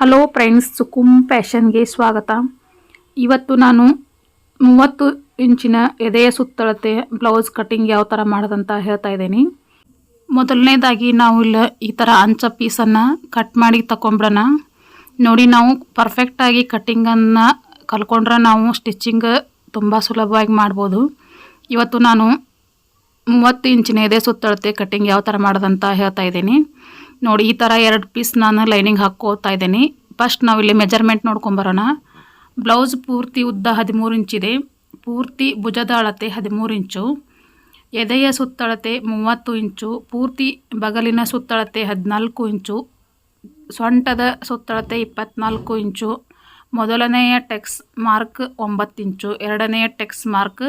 Hello friends ಸುಕುಮ್ ಫ್ಯಾಷನ್ಗೆ ಸ್ವಾಗತ. ಇವತ್ತು ನಾನು ಮೂವತ್ತು ಇಂಚಿನ ಎದೆಯ ಸುತ್ತಳತೆ ಬ್ಲೌಸ್ ಕಟಿಂಗ್ ಯಾವ ಥರ ಮಾಡೋದಂತ ಹೇಳ್ತಾ ಇದ್ದೀನಿ. ಮೊದಲನೇದಾಗಿ ನಾವು ಇಲ್ಲ ಈ ಥರ ಅಂಚ ಪೀಸನ್ನು ಕಟ್ ಮಾಡಿ ತಗೊಂಬಿಡೋಣ ನೋಡಿ ನಾವು ಪರ್ಫೆಕ್ಟಾಗಿ ಕಟ್ಟಿಂಗನ್ನು ಕಲ್ಕೊಂಡ್ರೆ ನಾವು ಸ್ಟಿಚ್ಚಿಂಗ್ ತುಂಬ ಸುಲಭವಾಗಿ ಮಾಡ್ಬೋದು. ಇವತ್ತು ನಾನು ಮೂವತ್ತು ಇಂಚಿನ ಎದೆ ಸುತ್ತಳತೆ ಕಟ್ಟಿಂಗ್ ಯಾವ ಥರ ಮಾಡೋದಂತ ಹೇಳ್ತಾ ಇದ್ದೀನಿ. ನೋಡಿ, ಈ ಥರ ಎರಡು ಪೀಸ್ ನಾನು ಲೈನಿಂಗ್ ಹಾಕ್ಕೋತಾ ಇದ್ದೀನಿ. ಫಸ್ಟ್ ನಾವು ಇಲ್ಲಿ ಮೆಜರ್ಮೆಂಟ್ ನೋಡ್ಕೊಂಬರೋಣ. ಬ್ಲೌಸ್ ಪೂರ್ತಿ ಉದ್ದ ಹದಿಮೂರು ಇಂಚಿದೆ ಪೂರ್ತಿ ಭುಜದ ಅಳತೆ ಹದಿಮೂರು ಇಂಚು ಎದೆಯ ಸುತ್ತಳತೆ ಮೂವತ್ತು ಇಂಚು ಪೂರ್ತಿ ಬಗಲಿನ ಸುತ್ತಳತೆ ಹದಿನಾಲ್ಕು ಇಂಚು ಸೊಂಟದ ಸುತ್ತಳತೆ ಇಪ್ಪತ್ನಾಲ್ಕು ಇಂಚು ಮೊದಲನೆಯ ಟೆಕ್ಸ್ ಮಾರ್ಕ್ ಒಂಬತ್ತು ಇಂಚು ಎರಡನೆಯ ಟೆಕ್ಸ್ ಮಾರ್ಕ್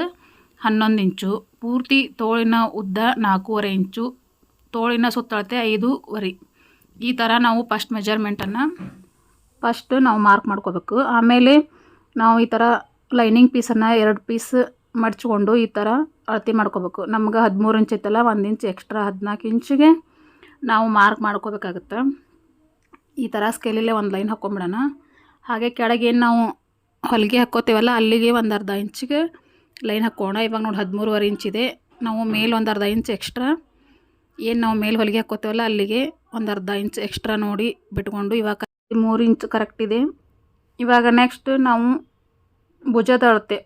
ಹನ್ನೊಂದು ಇಂಚು ಪೂರ್ತಿ ತೋಳಿನ ಉದ್ದ ನಾಲ್ಕೂವರೆ ಇಂಚು ತೋಳಿನ ಸುತ್ತಳತೆ ಐದೂವರೆ. ಈ ಥರ ನಾವು ಫಸ್ಟ್ ಮೆಜರ್ಮೆಂಟನ್ನು ಫಸ್ಟ್ ನಾವು ಮಾರ್ಕ್ ಮಾಡ್ಕೋಬೇಕು. ಆಮೇಲೆ ನಾವು ಈ ಥರ ಲೈನಿಂಗ್ ಪೀಸನ್ನು ಎರಡು ಪೀಸ್ ಮಡ್ಚ್ಕೊಂಡು ಈ ಥರ ಅಳತೆ ಮಾಡ್ಕೋಬೇಕು. ನಮ್ಗೆ ಹದಿಮೂರು ಇಂಚ್ ಇತ್ತಲ್ಲ ಒಂದು ಇಂಚ್ ಎಕ್ಸ್ಟ್ರಾ ಹದಿನಾಲ್ಕು ಇಂಚಿಗೆ ನಾವು ಮಾರ್ಕ್ ಮಾಡ್ಕೋಬೇಕಾಗತ್ತೆ. ಈ ಥರ ಸ್ಕೇಲಲ್ಲೇ ಒಂದು ಲೈನ್ ಹಾಕ್ಕೊಂಬಿಡೋಣ ಹಾಗೆ ಕೆಳಗೆ ಏನು ನಾವು ಹೊಲಿಗೆ ಹಾಕ್ಕೋತೇವಲ್ಲ, ಅಲ್ಲಿಗೆ ಒಂದು ಅರ್ಧ ಇಂಚಿಗೆ ಲೈನ್ ಹಾಕ್ಕೋಣ ಇವಾಗ ನೋಡಿ ಹದಿಮೂರುವರೆ ಇಂಚಿದೆ ನಾವು ಮೇಲೆ ಒಂದು ಅರ್ಧ ಇಂಚ್ ಎಕ್ಸ್ಟ್ರಾ ಏನು ನಾವು ಮೇಲೆ ಹೊಲಿಗೆ ಹಾಕ್ಕೋತೇವಲ್ಲ, ಅಲ್ಲಿಗೆ ಒಂದು ಅರ್ಧ ಇಂಚ್ ಎಕ್ಸ್ಟ್ರಾ ನೋಡಿ ಬಿಟ್ಕೊಂಡು ಇವಾಗ ಮೂರು ಇಂಚ್ ಕರೆಕ್ಟ್ ಇದೆ. ಇವಾಗ ನೆಕ್ಸ್ಟ್ ನಾವು ಭುಜದ ಅಳತೆ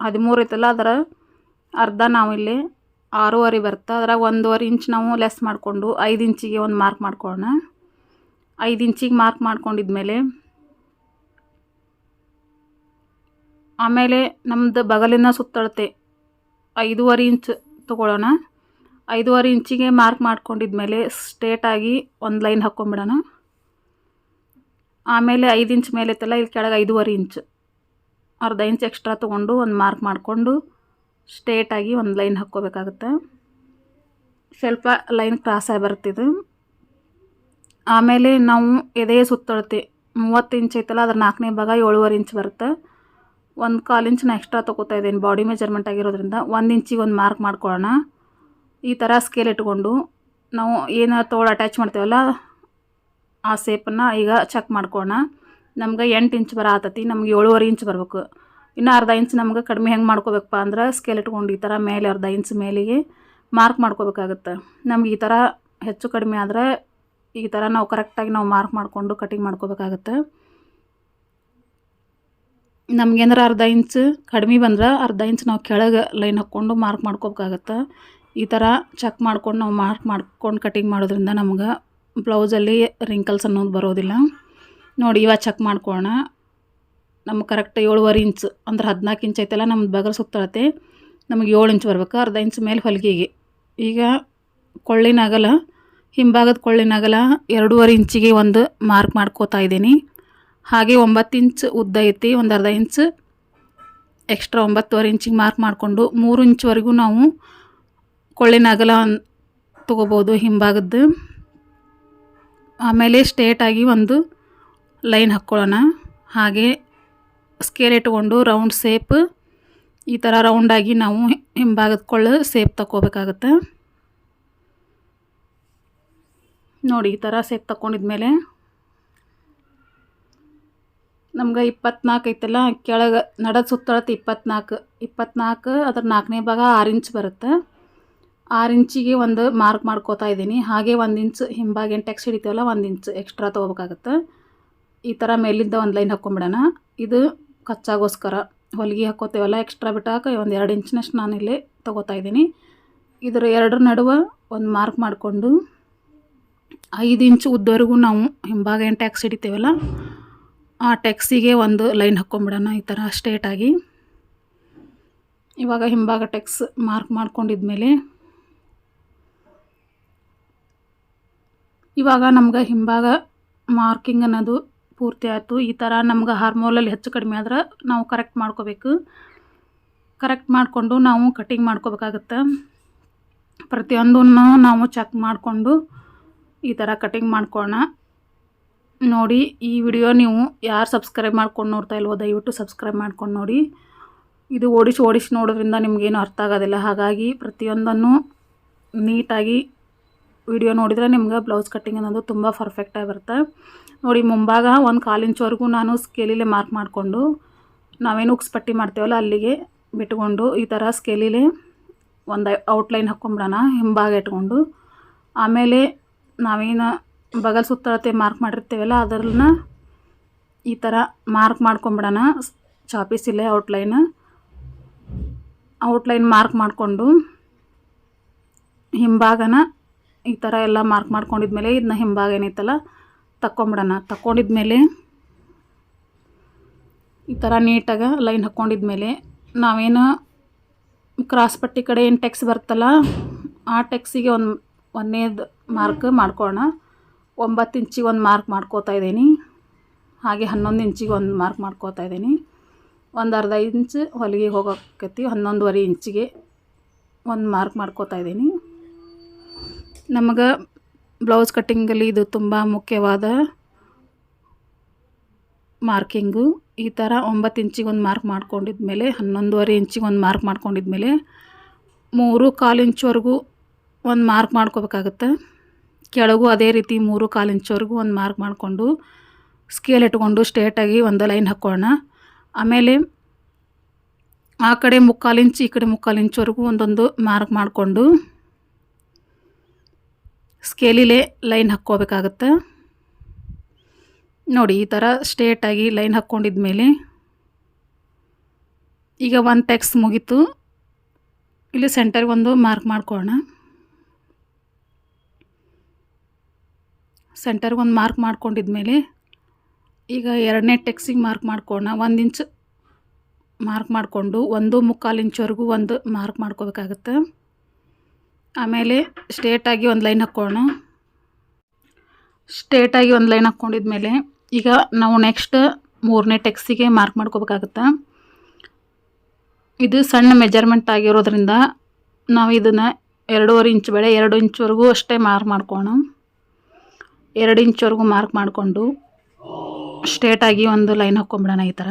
ಹದಿಮೂರು ಐತಲ್ಲ ಅದರ ಅರ್ಧ ನಾವು ಇಲ್ಲಿ ಆರೂವರೆ ಬರುತ್ತೆ ಅದ್ರಾಗ ಒಂದೂವರೆ ಇಂಚ್ ನಾವು ಲೆಸ್ ಮಾಡಿಕೊಂಡು ಐದು ಇಂಚಿಗೆ ಒಂದು ಮಾರ್ಕ್ ಮಾಡ್ಕೊಳ್ಳೋಣ. ಐದು ಇಂಚಿಗೆ ಮಾರ್ಕ್ ಮಾಡ್ಕೊಂಡಿದ್ಮೇಲೆ ಆಮೇಲೆ ನಮ್ಮದು ಬಗಲಿನ ಸುತ್ತಳತೆ. ಐದೂವರೆ ಇಂಚ್ ತೊಗೊಳ್ಳೋಣ. ಐದೂವರೆ ಇಂಚಿಗೆ ಮಾರ್ಕ್ ಮಾಡ್ಕೊಂಡಿದ್ಮೇಲೆ ಸ್ಟ್ರೇಟಾಗಿ ಒಂದು ಲೈನ್ ಹಾಕ್ಕೊಂಬಿಡೋಣ. ಆಮೇಲೆ ಐದು ಇಂಚ್ ಮೇಲೆ ಇತ್ತಲ್ಲ, ಇಲ್ಲಿ ಕೆಳಗೆ ಐದೂವರೆ ಇಂಚ್. ಅರ್ಧ ಇಂಚ್ ಎಕ್ಸ್ಟ್ರಾ ತೊಗೊಂಡು ಒಂದು ಮಾರ್ಕ್ ಮಾಡಿಕೊಂಡು ಸ್ಟ್ರೇಟಾಗಿ ಒಂದು ಲೈನ್ ಹಾಕ್ಕೋಬೇಕಾಗುತ್ತೆ. ಸ್ವಲ್ಪ ಲೈನ್ ಕ್ರಾಸ್ ಆಗಿ ಬರ್ತಿದ್ದು ಆಮೇಲೆ ನಾವು ಎದೆ ಸುತ್ತಳತೆ, ಮೂವತ್ತು ಇಂಚ್ ಐತಲ್ಲ, ಅದ್ರ ನಾಲ್ಕನೇ ಭಾಗ ಏಳುವರೆ ಇಂಚ್ ಬರುತ್ತೆ. ಒಂದು ಕಾಲು ಇಂಚ್ ನಾ ಎಕ್ಸ್ಟ್ರಾ ತೊಗೋತಾ ಇದ್ದೀನಿ, ಬಾಡಿ ಮೆಜರ್ಮೆಂಟ್ ಆಗಿರೋದ್ರಿಂದ. ಒಂದು ಇಂಚಿಗೆ ಒಂದು ಮಾರ್ಕ್ ಮಾಡ್ಕೊಳ್ಳೋಣ. ಈ ಥರ ಸ್ಕೇಲ್ ಇಟ್ಕೊಂಡು ನಾವು ಏನು ತೋಳು ಅಟ್ಯಾಚ್ ಮಾಡ್ತೇವಲ್ಲ, ಆ ಸೇಪನ್ನು ಈಗ ಚೆಕ್ ಮಾಡ್ಕೋಣ ನಮ್ಗೆ ಎಂಟು ಇಂಚ್ ಬರ ಆತತಿ ನಮ್ಗೆ ಏಳುವರೆ ಇಂಚ್ ಬರಬೇಕು. ಇನ್ನು ಅರ್ಧ ಇಂಚ್ ನಮ್ಗೆ ಕಡಿಮೆ ಹೆಂಗೆ ಮಾಡ್ಕೋಬೇಕಪ್ಪ ಅಂದ್ರೆ ಸ್ಕೇಲ್ ಇಟ್ಕೊಂಡು ಈ ಥರ ಮೇಲೆ ಅರ್ಧ ಇಂಚ್ ಮೇಲಿಗೆ ಮಾರ್ಕ್ ಮಾಡ್ಕೋಬೇಕಾಗುತ್ತೆ. ನಮ್ಗೆ ಈ ಥರ ಹೆಚ್ಚು ಕಡಿಮೆ ಆದರೆ ಈ ಥರ ನಾವು ಕರೆಕ್ಟಾಗಿ ನಾವು ಮಾರ್ಕ್ ಮಾಡಿಕೊಂಡು ಕಟಿಂಗ್ ಮಾಡ್ಕೋಬೇಕಾಗತ್ತೆ. ನಮ್ಗೇನಾರ ಅರ್ಧ ಇಂಚ್ ಕಡಿಮೆ ಬಂದ್ರೆ ಅರ್ಧ ಇಂಚ್ ನಾವು ಕೆಳಗೆ ಲೈನ್ ಹಾಕ್ಕೊಂಡು ಮಾರ್ಕ್ ಮಾಡ್ಕೋಬೇಕಾಗತ್ತೆ. ಈ ಥರ ಚೆಕ್ ಮಾಡ್ಕೊಂಡು ನಾವು ಮಾರ್ಕ್ ಮಾಡ್ಕೊಂಡು ಕಟಿಂಗ್ ಮಾಡೋದ್ರಿಂದ ನಮ್ಗೆ ಬ್ಲೌಸಲ್ಲಿ ರಿಂಕಲ್ಸ್ ಅನ್ನೋದು ಬರೋದಿಲ್ಲ. ನೋಡಿ ಇವಾಗ ಚೆಕ್ ಮಾಡ್ಕೊಳ್ಳೋಣ ನಮ್ಗೆ ಕರೆಕ್ಟ್ ಏಳುವರೆ ಇಂಚ್ ಅಂದ್ರೆ ಹದಿನಾಲ್ಕು ಇಂಚ್ ಐತೆಲ್ಲ, ನಮ್ದು ಬಗಲ್ ಸುತ್ತಳತೆ. ನಮಗೆ ಏಳು ಇಂಚ್ ಬರ್ಬೇಕು, ಅರ್ಧ ಇಂಚ್ ಮೇಲೆ ಹೊಲಿಗೆಗೆ. ಈಗ ಕೊಳ್ಳಿನ ಅಗಲ ಹಿಂಭಾಗದ ಕೊಳ್ಳಿನ ಅಗಲ ಎರಡೂವರೆ ಇಂಚಿಗೆ ಒಂದು ಮಾರ್ಕ್ ಮಾಡ್ಕೋತಾ ಇದ್ದೀನಿ. ಹಾಗೆ ಒಂಬತ್ತು ಇಂಚ್ ಉದ್ದ ಐತಿ, ಒಂದು ಅರ್ಧ ಇಂಚ್ ಎಕ್ಸ್ಟ್ರಾ ಒಂಬತ್ತುವರೆ ಇಂಚಿಗೆ ಮಾರ್ಕ್ ಮಾಡಿಕೊಂಡು ಮೂರು ಇಂಚ್ವರೆಗೂ ನಾವು ಕೊಳ್ಳಿನ ಅಗಲ ತೊಗೋಬೋದು, ಹಿಂಭಾಗದ್ದು. ಆಮೇಲೆ ಸ್ಟೇಟಾಗಿ ಒಂದು ಲೈನ್ ಹಾಕ್ಕೊಳ್ಳೋಣ. ಹಾಗೆ ಸ್ಕೇಲ್ ಇಟ್ಕೊಂಡು ರೌಂಡ್ ಸೇಪ್ ಈ ಥರ ರೌಂಡಾಗಿ ನಾವು ಹಿಂಭಾಗದ ಕೊಳ್ಳು ಸೇಪ್ ತಗೋಬೇಕಾಗತ್ತೆ ನೋಡಿ, ಈ ಥರ ಸೇಪ್ ತಗೊಂಡಿದ್ಮೇಲೆ ನಮ್ಗೆ ಇಪ್ಪತ್ನಾಲ್ಕು ಐತಲ್ಲ, ಕೆಳಗೆ ನಡದ ಸುತ್ತಳತೆ ಇಪ್ಪತ್ನಾಲ್ಕು. ಇಪ್ಪತ್ನಾಲ್ಕು ಅದ್ರ ನಾಲ್ಕನೇ ಭಾಗ ಆರು ಇಂಚ್ ಬರುತ್ತೆ. ಆರು ಇಂಚಿಗೆ ಒಂದು ಮಾರ್ಕ್ ಮಾಡ್ಕೋತಾ ಇದ್ದೀನಿ. ಹಾಗೆ ಒಂದು ಇಂಚು ಹಿಂಭಾಗ ಏನು ಟೆಕ್ಸ್ ಹಿಡಿತೀವಲ್ಲ, ಒಂದು ಇಂಚು ಎಕ್ಸ್ಟ್ರಾ ತೊಗೋಬೇಕಾಗತ್ತೆ. ಈ ಥರ ಮೇಲಿಂದ ಒಂದು ಲೈನ್ ಹಾಕ್ಕೊಂಬಿಡೋಣ ಇದು ಕಚ್ಚಾಗೋಸ್ಕರ ಹೊಲಿಗೆ ಹಾಕೋತೇವಲ್ಲ ಎಕ್ಸ್ಟ್ರಾ ಬಿಟ್ಟಾಕ ಒಂದು ಎರಡು ಇಂಚಿನಷ್ಟು ಇಲ್ಲಿ ತೊಗೋತಾ ಇದ್ದೀನಿ. ಇದರ ಎರಡರ ನಡುವೆ ಒಂದು ಮಾರ್ಕ್ ಮಾಡಿಕೊಂಡು ಐದು ಇಂಚು ಉದ್ದವರೆಗೂ ನಾವು ಹಿಂಭಾಗ ಏನು ಟ್ಯಾಕ್ಸ್ ಹಿಡಿತೇವಲ್ಲ, ಆ ಟ್ಯಾಕ್ಸಿಗೆ ಒಂದು ಲೈನ್ ಹಾಕ್ಕೊಂಬಿಡೋಣ ಈ ಥರ ಸ್ಟ್ರೇಟಾಗಿ ಇವಾಗ ಹಿಂಭಾಗ ಟೆಕ್ಸ್ ಮಾರ್ಕ್ ಮಾಡ್ಕೊಂಡಿದ್ಮೇಲೆ ಇವಾಗ ನಮ್ಗೆ ಹಿಂಭಾಗ ಮಾರ್ಕಿಂಗ್ ಅನ್ನೋದು ಪೂರ್ತಿ ಆಯಿತು. ಈ ಥರ ನಮ್ಗೆ ಹಾರ್ಮೋಲಲ್ಲಿ ಹೆಚ್ಚು ಕಡಿಮೆ ಆದ್ರೆ ನಾವು ಕರೆಕ್ಟ್ ಮಾಡ್ಕೋಬೇಕು. ಕರೆಕ್ಟ್ ಮಾಡಿಕೊಂಡು ನಾವು ಕಟಿಂಗ್ ಮಾಡ್ಕೋಬೇಕಾಗತ್ತೆ. ಪ್ರತಿಯೊಂದನ್ನು ನಾವು ಚೆಕ್ ಮಾಡಿಕೊಂಡು ಈ ಥರ ಕಟಿಂಗ್ ಮಾಡ್ಕೊಳ್ಳೋಣ ನೋಡಿ, ಈ ವಿಡಿಯೋ ನೀವು ಯಾರು ಸಬ್ಸ್ಕ್ರೈಬ್ ಮಾಡ್ಕೊಂಡು ನೋಡ್ತಾ ಇಲ್ವೋ ದಯವಿಟ್ಟು ಸಬ್ಸ್ಕ್ರೈಬ್ ಮಾಡ್ಕೊಂಡು ನೋಡಿ. ಇದು ಓಡಿಸಿ ಓಡಿಸಿ ನೋಡೋದ್ರಿಂದ ನಿಮಗೇನು ಅರ್ಥ ಆಗೋದಿಲ್ಲ. ಹಾಗಾಗಿ ಪ್ರತಿಯೊಂದನ್ನು ನೀಟಾಗಿ ವಿಡಿಯೋ ನೋಡಿದರೆ ನಿಮ್ಗೆ ಬ್ಲೌಸ್ ಕಟ್ಟಿಂಗ್ ಅನ್ನೋದು ತುಂಬ ಪರ್ಫೆಕ್ಟಾಗಿ ಬರುತ್ತೆ. ನೋಡಿ, ಮುಂಭಾಗ ಒಂದು ಕಾಲು ಇಂಚ್ವರೆಗೂ ನಾನು ಸ್ಕೇಲಿಲೆ ಮಾರ್ಕ್ ಮಾಡಿಕೊಂಡು ನಾವೇನು ಉಕ್ಸ್ ಪಟ್ಟಿ ಮಾಡ್ತೇವಲ್ಲ ಅಲ್ಲಿಗೆ ಬಿಟ್ಕೊಂಡು ಈ ಥರ ಸ್ಕೇಲಿಲೆ ಒಂದು ಔಟ್ಲೈನ್ ಹಾಕ್ಕೊಂಬಿಡೋಣ ಹಿಂಭಾಗ ಇಟ್ಕೊಂಡು ಆಮೇಲೆ ನಾವೇನು ಬಗಲ್ ಸುತ್ತಳತೆ ಮಾರ್ಕ್ ಮಾಡಿರ್ತೇವಲ್ಲ ಅದರನ್ನ ಈ ಥರ ಮಾರ್ಕ್ ಮಾಡ್ಕೊಂಬಿಡೋಣ ಚಾಪಿಸಿಲೆ ಔಟ್ಲೈನ್ ಔಟ್ಲೈನ್ ಮಾರ್ಕ್ ಮಾಡಿಕೊಂಡು ಹಿಂಭಾಗನ ಈ ಥರ ಎಲ್ಲ ಮಾರ್ಕ್ ಮಾಡ್ಕೊಂಡಿದ್ಮೇಲೆ ಇದನ್ನ ಹಿಂಭಾಗ ಏನೈತಲ್ಲ ತಕ್ಕೊಂಬಿಡೋಣ. ತಕ್ಕೊಂಡಿದ್ಮೇಲೆ ಈ ಥರ ನೀಟಾಗಿ ಲೈನ್ ಹಾಕ್ಕೊಂಡಿದ್ಮೇಲೆ ನಾವೇನು ಕ್ರಾಸ್ ಪಟ್ಟಿ ಕಡೆ ಏನು ಟೆಕ್ಸ್ ಬರ್ತಲ್ಲ ಆ ಟೆಕ್ಸಿಗೆ ಒಂದು ಒಂದನೇದು ಮಾರ್ಕ್ ಮಾಡ್ಕೊಳ್ಳೋಣ. ಒಂಬತ್ತು ಇಂಚಿಗೆ ಒಂದು ಮಾರ್ಕ್ ಮಾಡ್ಕೋತಾ ಇದ್ದೀನಿ. ಹಾಗೆ ಹನ್ನೊಂದು ಇಂಚಿಗೆ ಒಂದು ಮಾರ್ಕ್ ಮಾಡ್ಕೋತಾ ಇದ್ದೀನಿ. ಒಂದು ಅರ್ಧ ಇಂಚ್ ಹೊಲಿಗೆ ಹೋಗೋಕೈತಿ ಹನ್ನೊಂದುವರೆ ಇಂಚಿಗೆ ಒಂದು ಮಾರ್ಕ್ ಮಾಡ್ಕೋತಾ ಇದ್ದೀನಿ. ನಮಗೆ ಬ್ಲೌಸ್ ಕಟ್ಟಿಂಗಲ್ಲಿ ಇದು ತುಂಬ ಮುಖ್ಯವಾದ ಮಾರ್ಕಿಂಗು. ಈ ಥರ ಒಂಬತ್ತು ಇಂಚಿಗೆ ಒಂದು ಮಾರ್ಕ್ ಮಾಡ್ಕೊಂಡಿದ್ಮೇಲೆ ಹನ್ನೊಂದುವರೆ ಇಂಚಿಗೆ ಒಂದು ಮಾರ್ಕ್ ಮಾಡ್ಕೊಂಡಿದ್ಮೇಲೆ ಮೂರು ಕಾಲು ಇಂಚುವರೆಗೂ ಒಂದು ಮಾರ್ಕ್ ಮಾಡ್ಕೋಬೇಕಾಗತ್ತೆ. ಕೆಳಗೂ ಅದೇ ರೀತಿ ಮೂರು ಕಾಲು ಇಂಚ್ವರೆಗೂ ಒಂದು ಮಾರ್ಕ್ ಮಾಡಿಕೊಂಡು ಸ್ಕೇಲ್ ಇಟ್ಕೊಂಡು ಸ್ಟ್ರೇಟಾಗಿ ಒಂದು ಲೈನ್ ಹಾಕ್ಕೊಳ್ಳೋಣ ಆಮೇಲೆ ಆ ಕಡೆ ಮುಕ್ಕಾಲು ಇಂಚು, ಈ ಕಡೆ ಮುಕ್ಕಾಲು ಇಂಚ್ವರೆಗೂ ಒಂದೊಂದು ಮಾರ್ಕ್ ಮಾಡಿಕೊಂಡು ಸ್ಕೇಲಿಲೆ ಲೈನ್ ಹಾಕ್ಕೋಬೇಕಾಗತ್ತೆ. ನೋಡಿ, ಈ ಥರ ಸ್ಟ್ರೇಟಾಗಿ ಲೈನ್ ಹಾಕ್ಕೊಂಡಿದ್ಮೇಲೆ ಈಗ ಒಂದು ಟೆಕ್ಸ್ ಮುಗೀತು. ಇಲ್ಲಿ ಸೆಂಟರ್ಗೆ ಒಂದು ಮಾರ್ಕ್ ಮಾಡ್ಕೊಳ್ಳೋಣ. ಸೆಂಟರ್ಗೆ ಒಂದು ಮಾರ್ಕ್ ಮಾಡ್ಕೊಂಡಿದ್ಮೇಲೆ ಈಗ ಎರಡನೇ ಟೆಕ್ಸಿಗೆ ಮಾರ್ಕ್ ಮಾಡ್ಕೊಳ್ಳೋಣ. ಒಂದು ಇಂಚ್ ಮಾರ್ಕ್ ಮಾಡಿಕೊಂಡು ಒಂದು ಮುಕ್ಕಾಲು ಇಂಚ್ವರೆಗೂ ಒಂದು ಮಾರ್ಕ್ ಮಾಡ್ಕೋಬೇಕಾಗತ್ತೆ. ಆಮೇಲೆ ಸ್ಟ್ರೇಟಾಗಿ ಒಂದು ಲೈನ್ ಹಾಕ್ಕೊಳ್ಳೋಣ. ಸ್ಟ್ರೇಟಾಗಿ ಒಂದು ಲೈನ್ ಹಾಕ್ಕೊಂಡಿದ್ಮೇಲೆ ಈಗ ನಾವು ನೆಕ್ಸ್ಟ್ ಮೂರನೇ ಟೆಕ್ಸಿಗೆ ಮಾರ್ಕ್ ಮಾಡ್ಕೋಬೇಕಾಗತ್ತೆ? ಇದು ಸಣ್ಣ ಮೆಜರ್ಮೆಂಟ್ ಆಗಿರೋದ್ರಿಂದ ನಾವು ಇದನ್ನು ಎರಡೂವರೆ ಇಂಚ್ ಬೆಳೆ ಎರಡು ಇಂಚ್ವರೆಗೂ ಅಷ್ಟೇ ಮಾರ್ಕ್ ಮಾಡ್ಕೋಣ ಎರಡು ಇಂಚ್ವರೆಗೂ ಮಾರ್ಕ್ ಮಾಡಿಕೊಂಡು ಸ್ಟ್ರೇಟಾಗಿ ಒಂದು ಲೈನ್ ಹಾಕ್ಕೊಂಬಿಡೋಣ ಈ ಥರ.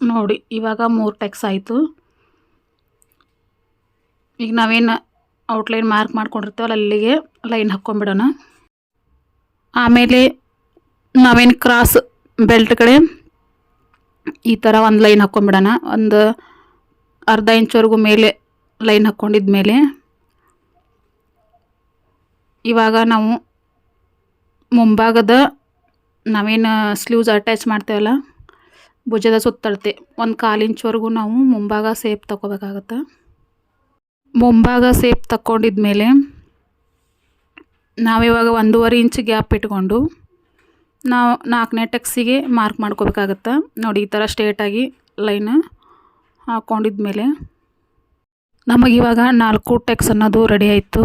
ನೋಡಿ, ಇವಾಗ ಮೂರು ಟೆಕ್ಸ್ ಆಯಿತು. ಈಗ ನಾವೇನು ಔಟ್ಲೈನ್ ಮಾರ್ಕ್ ಮಾಡ್ಕೊಂಡಿರ್ತೇವಲ್ಲ ಅಲ್ಲಿಗೆ ಲೈನ್ ಹಾಕ್ಕೊಂಬಿಡೋಣ ಆಮೇಲೆ ನಾವೇನು ಕ್ರಾಸ್ ಬೆಲ್ಟ್ ಕಡೆ ಈ ಥರ ಒಂದು ಲೈನ್ ಹಾಕ್ಕೊಂಬಿಡೋಣ ಒಂದು ಅರ್ಧ ಇಂಚ್ವರೆಗೂ ಮೇಲೆ ಲೈನ್ ಹಾಕ್ಕೊಂಡಿದ್ಮೇಲೆ ಇವಾಗ ನಾವು ಮುಂಭಾಗದ ನಾವೇನು ಸ್ಲೀವ್ಸ್ ಅಟ್ಯಾಚ್ ಮಾಡ್ತೇವಲ್ಲ, ಭುಜದ ಸುತ್ತಳತೆ ಒಂದು ಕಾಲು ಇಂಚ್ವರೆಗೂ ನಾವು ಮುಂಭಾಗ ಸೇಪ್ ತಗೋಬೇಕಾಗತ್ತೆ. ಮುಂಭಾಗ ಸೇಪ್ ತಕ್ಕೊಂಡಿದ್ಮೇಲೆ ನಾವಿವಾಗ ಒಂದೂವರೆ ಇಂಚ್ ಗ್ಯಾಪ್ ಇಟ್ಕೊಂಡು ನಾವು ನಾಲ್ಕನೇ ಟೆಕ್ಸಿಗೆ ಮಾರ್ಕ್ ಮಾಡ್ಕೋಬೇಕಾಗತ್ತೆ? ನೋಡಿ, ಈ ಥರ ಸ್ಟ್ರೇಟಾಗಿ ಲೈನ್ ಹಾಕ್ಕೊಂಡಿದ್ಮೇಲೆ ನಮಗಿವಾಗ ನಾಲ್ಕು ಟೆಕ್ಸ್ ಅನ್ನೋದು ರೆಡಿ ಆಯಿತು.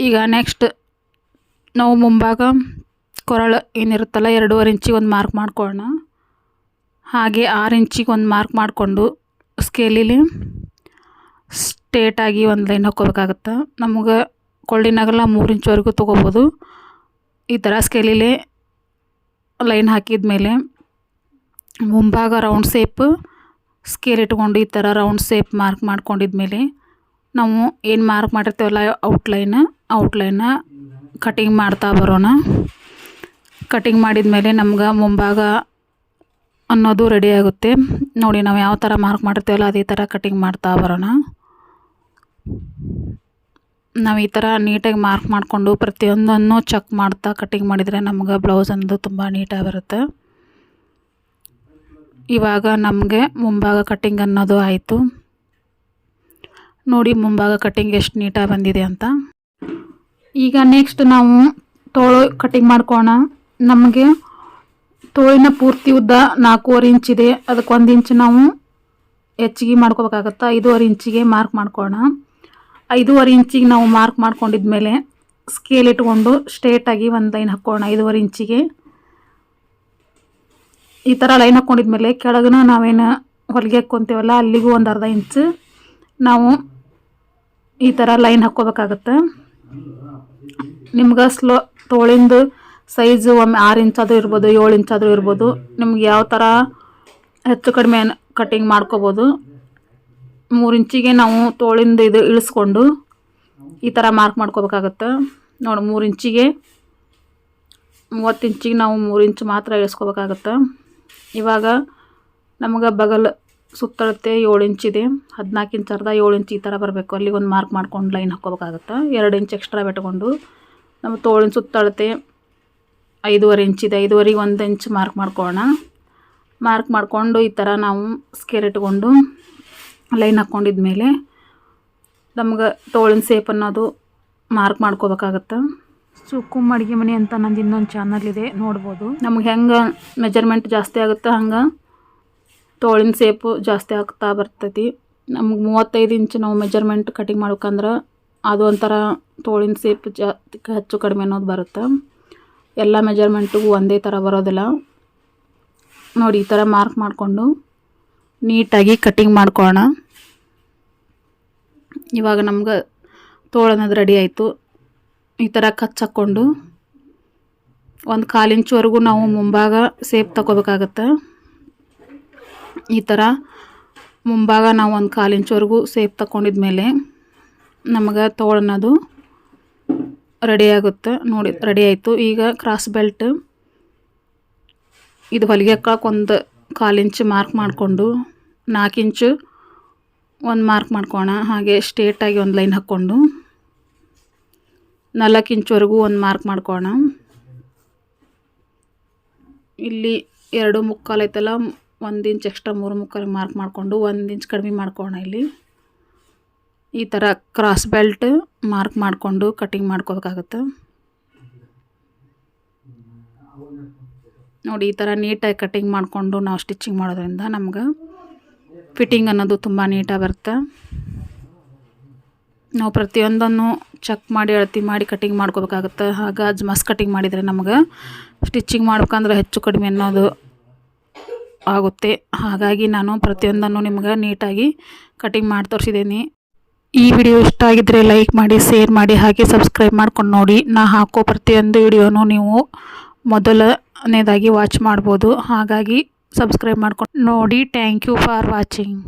ಈಗ ನೆಕ್ಸ್ಟ್ ನಾವು ಮುಂಭಾಗ ಕೊರಳು ಏನಿರುತ್ತಲ್ಲ, ಎರಡೂವರೆ ಇಂಚಿಗೆ ಒಂದು ಮಾರ್ಕ್ ಮಾಡ್ಕೊಳ್ಳೋಣ. ಹಾಗೆ ಆರು ಇಂಚಿಗೆ ಒಂದು ಮಾರ್ಕ್ ಮಾಡಿಕೊಂಡು ಸ್ಕೇಲಿಲಿ ಸ್ಟ್ರೇಟಾಗಿ ಒಂದು ಲೈನ್ ಹಾಕ್ಕೋಬೇಕಾಗತ್ತೆ? ನಮಗೆ ಕೊಳ್ಳಿನಾಗೆಲ್ಲ ಮೂರು ಇಂಚ್ವರೆಗೂ ತೊಗೋಬೋದು. ಈ ಥರ ಸ್ಕೇಲಿಲೇ ಲೈನ್ ಹಾಕಿದ ಮೇಲೆ ಮುಂಭಾಗ ರೌಂಡ್ ಸೇಪ್ ಸ್ಕೇಲ್ ಇಟ್ಕೊಂಡು ಈ ಥರ ರೌಂಡ್ ಸೇಪ್ ಮಾರ್ಕ್ ಮಾಡ್ಕೊಂಡಿದ್ಮೇಲೆ ನಾವು ಏನು ಮಾರ್ಕ್ ಮಾಡಿರ್ತೀವಲ್ಲ ಔಟ್ಲೈನ್ ಔಟ್ಲೈನ ಕಟಿಂಗ್ ಮಾಡ್ತಾ ಬರೋಣ. ಕಟಿಂಗ್ ಮಾಡಿದ್ಮೇಲೆ ನಮ್ಗೆ ಮುಂಭಾಗ ಅನ್ನೋದು ರೆಡಿ ಆಗುತ್ತೆ. ನೋಡಿ ನಾವು ಯಾವ ಥರ ಮಾರ್ಕ್ ಮಾಡಿರ್ತೀವಲ್ಲ ಅದೇ ಥರ ಕಟಿಂಗ್ ಮಾಡ್ತಾ ಬರೋಣ. ನಾವು ಈ ಥರ ನೀಟಾಗಿ ಮಾರ್ಕ್ ಮಾಡಿಕೊಂಡು ಪ್ರತಿಯೊಂದನ್ನು ಚೆಕ್ ಮಾಡ್ತಾ ಕಟ್ಟಿಂಗ್ ಮಾಡಿದರೆ ನಮ್ಗೆ ಬ್ಲೌಸ್ ಅನ್ನೋದು ತುಂಬ ನೀಟಾಗಿ ಬರುತ್ತೆ. ಇವಾಗ ನಮಗೆ ಮುಂಭಾಗ ಕಟ್ಟಿಂಗ್ ಅನ್ನೋದು ಆಯಿತು. ನೋಡಿ ಮುಂಭಾಗ ಕಟ್ಟಿಂಗ್ ಎಷ್ಟು ನೀಟಾಗಿ ಬಂದಿದೆ ಅಂತ. ಈಗ ನೆಕ್ಸ್ಟ್ ನಾವು ತೋಳು ಕಟ್ಟಿಂಗ್ ಮಾಡ್ಕೋಣ ನಮಗೆ ತೋಳಿನ ಪೂರ್ತಿ ಉದ್ದ ನಾಲ್ಕೂವರೆ ಇಂಚಿದೆ ಅದಕ್ಕೆ ಒಂದು ಇಂಚ್ ನಾವು ಹೆಚ್ಚಿಗೆ ಮಾಡ್ಕೋಬೇಕಾಗತ್ತೆ ಐದೂವರೆ ಇಂಚಿಗೆ ಮಾರ್ಕ್ ಮಾಡ್ಕೊಳ್ಳೋಣ ಐದೂವರೆ ಇಂಚಿಗೆ ನಾವು ಮಾರ್ಕ್ ಮಾಡ್ಕೊಂಡಿದ್ಮೇಲೆ ಸ್ಕೇಲ್ ಇಟ್ಕೊಂಡು ಸ್ಟ್ರೇಟಾಗಿ ಒಂದು ಲೈನ್ ಹಾಕ್ಕೊಳ್ಳೋಣ, ಐದೂವರೆ ಇಂಚಿಗೆ. ಈ ಥರ ಲೈನ್ ಹಾಕ್ಕೊಂಡಿದ್ಮೇಲೆ ಕೆಳಗನ ನಾವೇನು ಹೊಲಿಗೆ ಹಾಕ್ಕೊತೀವಲ್ಲ, ಅಲ್ಲಿಗೂ ಒಂದು ಅರ್ಧ ಇಂಚ್ ನಾವು ಈ ಥರ ಲೈನ್ ಹಾಕ್ಕೋಬೇಕಾಗತ್ತೆ. ನಿಮ್ಗೆ ಸ್ಲೋ, ತೋಳಿಂದು ಸೈಜು ಒಮ್ಮೆ ಆರು ಇಂಚಾದರೂ ಇರ್ಬೋದು, ಏಳು ಇಂಚಾದರೂ ಇರ್ಬೋದು, ನಿಮ್ಗೆ ಯಾವ ಥರ ಹೆಚ್ಚು ಕಡಿಮೆ ಕಟ್ಟಿಂಗ್ ಮಾಡ್ಕೋಬೋದು ಮೂರು ಇಂಚಿಗೆ ನಾವು ತೋಳಿಂದ ಇದು ಇಳಿಸ್ಕೊಂಡು ಈ ಥರ ಮಾರ್ಕ್ ಮಾಡ್ಕೋಬೇಕಾಗತ್ತೆ. ನೋಡಿ ಮೂರು ಇಂಚಿಗೆ ಮೂವತ್ತು ಇಂಚಿಗೆ ನಾವು ಮೂರು ಇಂಚು ಮಾತ್ರ ಇಳಿಸ್ಕೋಬೇಕಾಗತ್ತೆ. ಇವಾಗ ನಮಗೆ ಬಗಲ್ ಸುತ್ತಳತೆ ಏಳು ಇಂಚಿದೆ ಹದಿನಾಲ್ಕು ಇಂಚ್ ಅರ್ಧ ಏಳು ಇಂಚ್ ಈ ಥರ ಬರಬೇಕು. ಅಲ್ಲಿಗೆ ಒಂದು ಮಾರ್ಕ್ ಮಾಡ್ಕೊಂಡು ಲೈನ್ ಹಾಕ್ಕೋಬೇಕಾಗತ್ತೆ. ಎರಡು ಇಂಚ್ ಎಕ್ಸ್ಟ್ರಾ ಬಿಟ್ಕೊಂಡು ನಮ್ಮ ತೋಳಿನ ಸುತ್ತಳತೆ ಐದೂವರೆ ಇಂಚಿದೆ ಐದೂವರೆಗೆ ಒಂದು ಇಂಚ್ ಮಾರ್ಕ್ ಮಾಡ್ಕೊಳ್ಳೋಣ. ಮಾರ್ಕ್ ಮಾಡಿಕೊಂಡು ಈ ಥರ ನಾವು ಸ್ಕೇರ್ ಇಟ್ಕೊಂಡು ಲೈನ್ ಹಾಕ್ಕೊಂಡಿದ್ಮೇಲೆ ನಮ್ಗೆ ತೋಳಿನ ಸೇಪ್ ಅನ್ನೋದು ಮಾರ್ಕ್ ಮಾಡ್ಕೋಬೇಕಾಗತ್ತೆ? ಸುಕ್ಕುಮ್ ಅಡುಗೆ ಮನೆ ಅಂತ ನಂದು ಇನ್ನೊಂದು ಚಾನಲ್ ಇದೆ ನೋಡ್ಬೋದು. ನಮ್ಗೆ ಹೆಂಗೆ ಮೆಜರ್ಮೆಂಟ್ ಜಾಸ್ತಿ ಆಗುತ್ತೆ ಹಂಗೆ ತೋಳಿನ ಸೇಪು ಜಾಸ್ತಿ ಆಗ್ತಾ ಬರ್ತೈತಿ. ನಮ್ಗೆ ಮೂವತ್ತೈದು ಇಂಚ್ ನಾವು ಮೆಜರ್ಮೆಂಟ್ ಕಟಿಂಗ್ ಮಾಡ್ಬೇಕಂದ್ರೆ ಅದು ಒಂಥರ ತೋಳಿನ ಸೇಪ್ ಜಾ ಹೆಚ್ಚು ಕಡಿಮೆ ಅನ್ನೋದು ಬರುತ್ತೆ? ಎಲ್ಲ ಮೆಜರ್ಮೆಂಟಿಗೂ ಒಂದೇ ಥರ ಬರೋದಿಲ್ಲ. ನೋಡಿ ಈ ಥರ ಮಾರ್ಕ್ ಮಾಡಿಕೊಂಡು ನೀಟಾಗಿ ಕಟಿಂಗ್ ಮಾಡ್ಕೊಳ್ಳೋಣ ಇವಾಗ ನಮ್ಗೆ ತೋಳು ಅನ್ನೋದು ರೆಡಿ ಆಯಿತು. ಈ ಥರ ಕಚ್ಚಾಕೊಂಡು ಒಂದು ಕಾಲಿಂಚುವರೆಗೂ ನಾವು ಮುಂಭಾಗ ಸೇಪ್ ತಗೋಬೇಕಾಗತ್ತೆ. ಈ ಥರ ಮುಂಭಾಗ ನಾವು ಒಂದು ಕಾಲಿಂಚುವರೆಗೂ ಸೇಪ್ ತಗೊಂಡಿದ್ಮೇಲೆ ನಮಗೆ ತೋಳು ಅನ್ನೋದು ರೆಡಿ ಆಗುತ್ತೆ. ನೋಡಿ ರೆಡಿ ಆಯಿತು. ಈಗ ಕ್ರಾಸ್ ಬೆಲ್ಟ್ ಇದು ಹೊಲಿಗೆ ಹಾಕಕ್ಕೆ ಒಂದು ಕಾಲು ಇಂಚು ಮಾರ್ಕ್ ಮಾಡಿಕೊಂಡು ನಾಲ್ಕು ಇಂಚು ಒಂದು ಮಾರ್ಕ್ ಮಾಡ್ಕೋಣ. ಹಾಗೆ ಸ್ಟ್ರೇಟಾಗಿ ಒಂದು ಲೈನ್ ಹಾಕ್ಕೊಂಡು ನಾಲ್ಕು ಇಂಚುವರೆಗೂ ಒಂದು ಮಾರ್ಕ್ ಮಾಡ್ಕೋಣ. ಇಲ್ಲಿ ಎರಡು ಮುಕ್ಕಾಲು ಐತಲ್ಲ ಒಂದು ಇಂಚ್ ಎಕ್ಸ್ಟ್ರಾ ಮೂರು ಮುಕ್ಕಾಲು ಮಾರ್ಕ್ ಮಾಡಿಕೊಂಡು ಒಂದು ಇಂಚ್ ಕಡಿಮೆ ಮಾಡ್ಕೋಣ ಇಲ್ಲಿ. ಈ ಥರ ಕ್ರಾಸ್ ಬೆಲ್ಟ್ ಮಾರ್ಕ್ ಮಾಡಿಕೊಂಡು ಕಟಿಂಗ್ ಮಾಡ್ಕೋಬೇಕಾಗತ್ತೆ. ನೋಡಿ, ಈ ಥರ ನೀಟಾಗಿ ಕಟಿಂಗ್ ಮಾಡಿಕೊಂಡು ನಾವು ಸ್ಟಿಚಿಂಗ್ ಮಾಡೋದ್ರಿಂದ ನಮ್ಗೆ ಫಿಟ್ಟಿಂಗ್ ಅನ್ನೋದು ತುಂಬ ನೀಟಾಗಿ ಬರುತ್ತೆ. ನಾವು ಪ್ರತಿಯೊಂದನ್ನು ಚೆಕ್ ಮಾಡಿ, ಅಳತಿ ಮಾಡಿ ಕಟಿಂಗ್ ಮಾಡ್ಕೋಬೇಕಾಗುತ್ತೆ. ಹಾಗೆ ಮಸ್ ಕಟಿಂಗ್ ಮಾಡಿದರೆ ನಮ್ಗೆ ಸ್ಟಿಚಿಂಗ್ ಮಾಡ್ಬೇಕಂದ್ರೆ ಹೆಚ್ಚು ಕಡಿಮೆ ಅನ್ನೋದು ಆಗುತ್ತೆ. ಹಾಗಾಗಿ ನಾನು ಪ್ರತಿಯೊಂದನ್ನು ನಿಮ್ಗೆ ನೀಟಾಗಿ ಕಟಿಂಗ್ ಮಾಡಿ ತೋರಿಸಿದ್ದೀನಿ. ಈ ವಿಡಿಯೋ ಇಷ್ಟ ಆಗಿದ್ದರೆ ಲೈಕ್ ಮಾಡಿ ಶೇರ್ ಮಾಡಿ, ಹಾಗೆ ಸಬ್ಸ್ಕ್ರೈಬ್ ಮಾಡ್ಕೊಂಡು ನೋಡಿ. ನಾ ಹಾಕೋ ಪ್ರತಿಯೊಂದು ವಿಡಿಯೋನು ನೀವು ಮೊದಲನೇದಾಗಿ ವಾಚ್ ಮಾಡ್ಬೋದು. ಹಾಗಾಗಿ ಸಬ್ಸ್ಕ್ರೈಬ್ ಮಾಡ್ಕೊಂಡು ನೋಡಿ ಟ್ಯಾಂಕ್ ಯು ಫಾರ್ ವಾಚಿಂಗ್